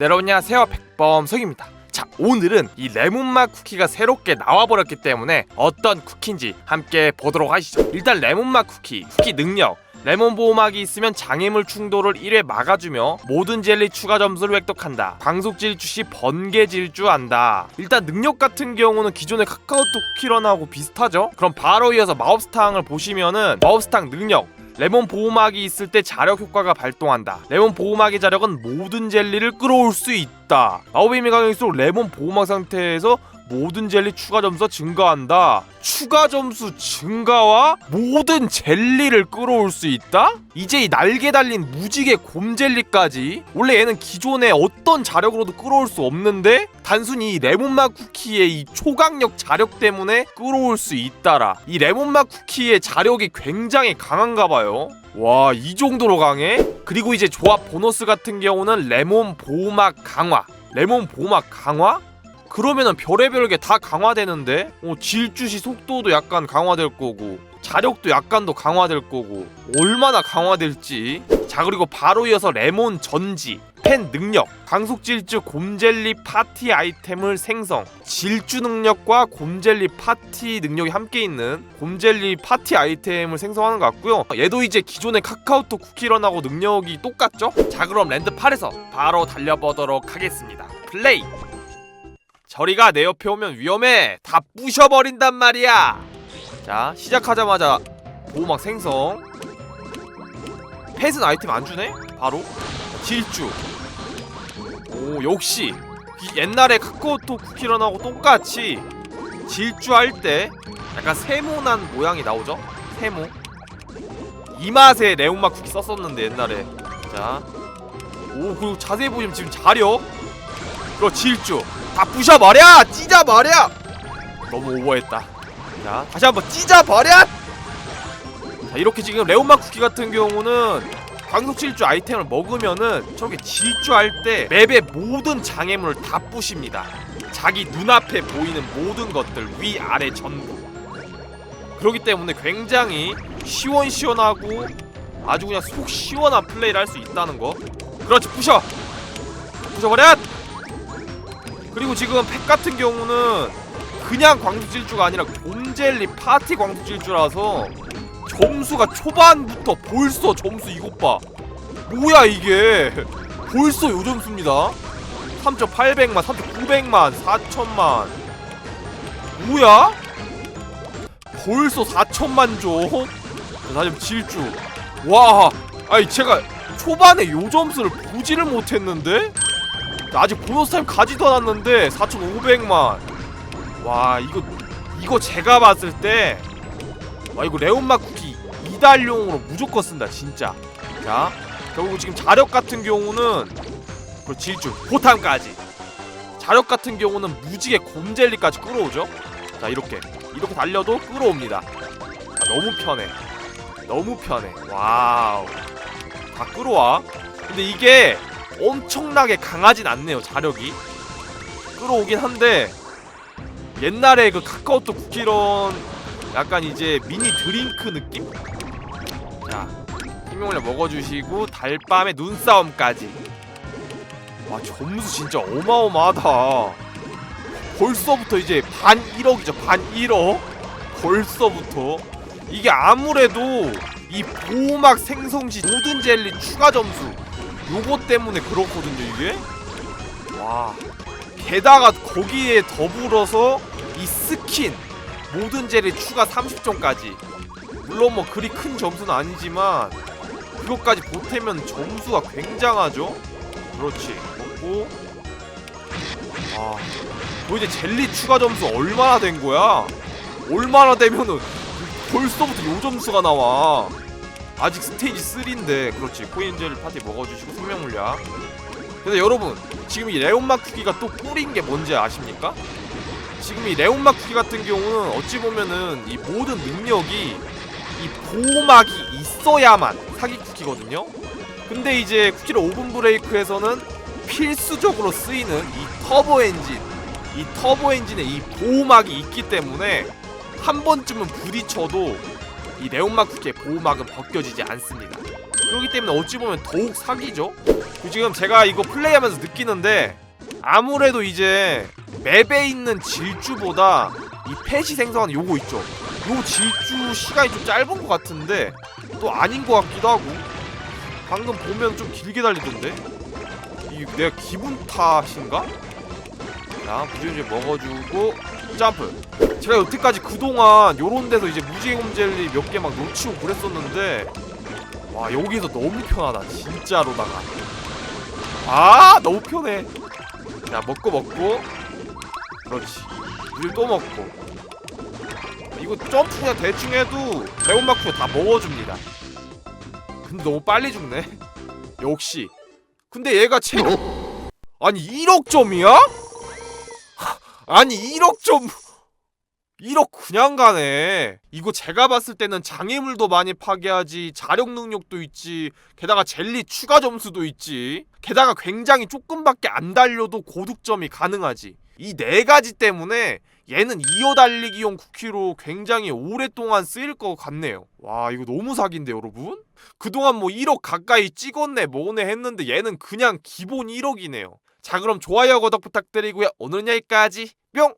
네, 여러분 안녕하세요 백범석입니다 자 오늘은 이 레몬맛 쿠키가 새롭게 나와버렸기 때문에 어떤 쿠키인지 함께 보도록 하시죠 일단 레몬맛 쿠키 쿠키 능력 레몬 보호막이 있으면 장애물 충돌을 1회 막아주며 모든 젤리 추가 점수를 획득한다. 광속 질주 시 번개 질주한다. 일단 능력 같은 경우는 기존의 카카오톡 쿠키런하고 비슷하죠? 그럼 바로 이어서 마법스탕을 보시면은 마법스탕 능력 레몬 보호막이 있을 때 자력 효과가 발동한다. 레몬 보호막의 자력은 모든 젤리를 끌어올 수 있다. 마법의 힘이 강할수록 레몬 보호막 상태에서 모든 젤리 추가 점수가 증가한다. 추가 점수 증가와 모든 젤리를 끌어올 수 있다? 이제 이 날개 달린 무지개 곰젤리까지 원래 얘는 기존에 어떤 자력으로도 끌어올 수 없는데 단순히 이 레몬맛 쿠키의 이 초강력 자력 때문에 끌어올 수 있다라. 이 레몬맛 쿠키의 자력이 굉장히 강한가 봐요. 와, 이 정도로 강해? 그리고 이제 조합 보너스 같은 경우는 레몬 보호막 강화. 레몬 보호막 강화? 그러면은 별의별 게 다 강화되는데? 어, 질주시 속도도 약간 강화될 거고 자력도 약간 더 강화될 거고 얼마나 강화될지. 자 그리고 바로 이어서 레몬 전지 펜 능력. 강속 질주 곰젤리 파티 아이템을 생성. 질주 능력과 곰젤리 파티 능력이 함께 있는 곰젤리 파티 아이템을 생성하는 것 같고요. 얘도 이제 기존의 카카오톡 쿠키런하고 능력이 똑같죠? 자 그럼 랜드 8에서 바로 달려보도록 하겠습니다. 플레이 저리가 내 옆에 오면 위험해. 다 부셔버린단 말이야. 자 시작하자마자 보호막 생성. 펫은 아이템 안 주네? 바로? 질주. 오 역시. 이 옛날에 카카오톡 쿠키런하고 똑같이 질주할 때 약간 세모난 모양이 나오죠? 세모. 이 맛에 레온맛 쿠키 썼었는데 옛날에. 자 오 그리고 자세히 보시면 지금 자력. 그리고 질주 다 부셔버려! 찢어버려! 너무 오버했다 자 다시 한번 찢어버려! 자 이렇게 지금 레온맛 쿠키 같은 경우는 광속 질주 아이템을 먹으면은 저게 질주할 때 맵의 모든 장애물을 다 부십니다 자기 눈앞에 보이는 모든 것들 위아래 전부 그렇기 때문에 굉장히 시원시원하고 아주 그냥 속 시원한 플레이를 할 수 있다는 거 그렇지 부셔 부셔버려! 그리고 지금 팩 같은 경우는 그냥 광수질주가 아니라 곰젤리 파티 광수질주라서 점수가 초반부터 벌써 점수 이것 봐. 뭐야 이게? 벌써 요 점수입니다. 3,800만 3,900만 4천만. 뭐야? 벌써 4천만 점? 다시 질주. 와 아니 제가 초반에 요 점수를 보지를 못했는데 아직 보너스 타임 가지도 않았는데 4,500만. 와 이거 이거 제가 봤을 때 와 이거 레온맛 쿠키 이달용으로 무조건 쓴다 진짜. 자 결국 지금 자력 같은 경우는 그 질주 포탄까지. 자력 같은 경우는 무지개 곰젤리까지 끌어오죠? 자 이렇게. 이렇게 달려도 끌어옵니다. 아, 너무 편해. 너무 편해. 와우. 다 끌어와. 근데 이게 엄청나게 강하진 않네요 자력이. 끌어오긴 한데 옛날에 그 카카오톡 쿠키런 약간 이제 미니 드링크 느낌? 자 힘용을 먹어주시고 달밤의 눈싸움까지. 와 점수 진짜 어마어마하다. 벌써부터 이제 반 1억이죠 반 1억. 벌써부터. 이게 아무래도 이 보호막 생성 시 모든 젤리 추가 점수 요거 때문에 그렇거든요 이게? 와. 게다가 거기에 더불어서 이 스킨 모든 젤리 추가 30점까지. 물론 뭐 그리 큰 점수는 아니지만 그것까지 보태면 점수가 굉장하죠? 그렇지. 먹고. 아. 뭐 이제 젤리 추가 점수 얼마나 된 거야? 얼마나 되면은 벌써부터 요 점수가 나와 아직 스테이지 3인데 그렇지. 코인젤 파티 먹어주시고 생명 물약 근데 여러분 지금 이 레온맛 쿠키가 또 꿀인 게 뭔지 아십니까? 지금 이 쿠키 같은 경우는 어찌 보면은 이 모든 능력이 이 보호막이 있어야만 사기 쿠키거든요. 근데 이제 쿠키를 오븐 브레이크에서는 필수적으로 쓰이는 이 터보 엔진 이 터보 엔진에 이 보호막이 있기 때문에 한 번쯤은 부딪혀도 이 레온막 쿠키의 보호막은 벗겨지지 않습니다. 그렇기 때문에 어찌 보면 더욱 사기죠. 그리고 지금 제가 이거 플레이하면서 느끼는데 아무래도 이제 맵에 있는 질주보다 이 펫이 생성하는 요거 있죠. 요 질주 시간이 좀 짧은 것 같은데 또 아닌 것 같기도 하고 방금 보면 좀 길게 달리던데 이 내가 기분 탓인가? 자 부지런히 먹어주고 점프. 제가 여태까지 그동안 요런 데서 이제 무지개곰 젤리 몇 개 막 놓치고 그랬었는데 와 여기서 너무 편하다 진짜로다가. 아 너무 편해. 자 먹고 먹고. 그렇지. 물 또 먹고. 이거 점프 그냥 대충 해도 레몬마쿠가 다 먹어줍니다. 근데 너무 빨리 죽네. 역시. 근데 얘가 체 아니 1억 점이야? 아니 1억 점 1억 그냥 가네. 이거 제가 봤을 때는 장애물도 많이 파괴하지 자력 능력도 있지 게다가 젤리 추가 점수도 있지. 게다가 굉장히 조금밖에 안 달려도 고득점이 가능하지. 이 네 가지 때문에 얘는 이어 달리기용 쿠키로 굉장히 오랫동안 쓰일 것 같네요. 와 이거 너무 사기인데 여러분? 그동안 뭐 1억 가까이 찍었네 뭐네 했는데 얘는 그냥 기본 1억이네요 자 그럼 좋아요 구독 부탁드리고요. 오늘은 여기까지. 뿅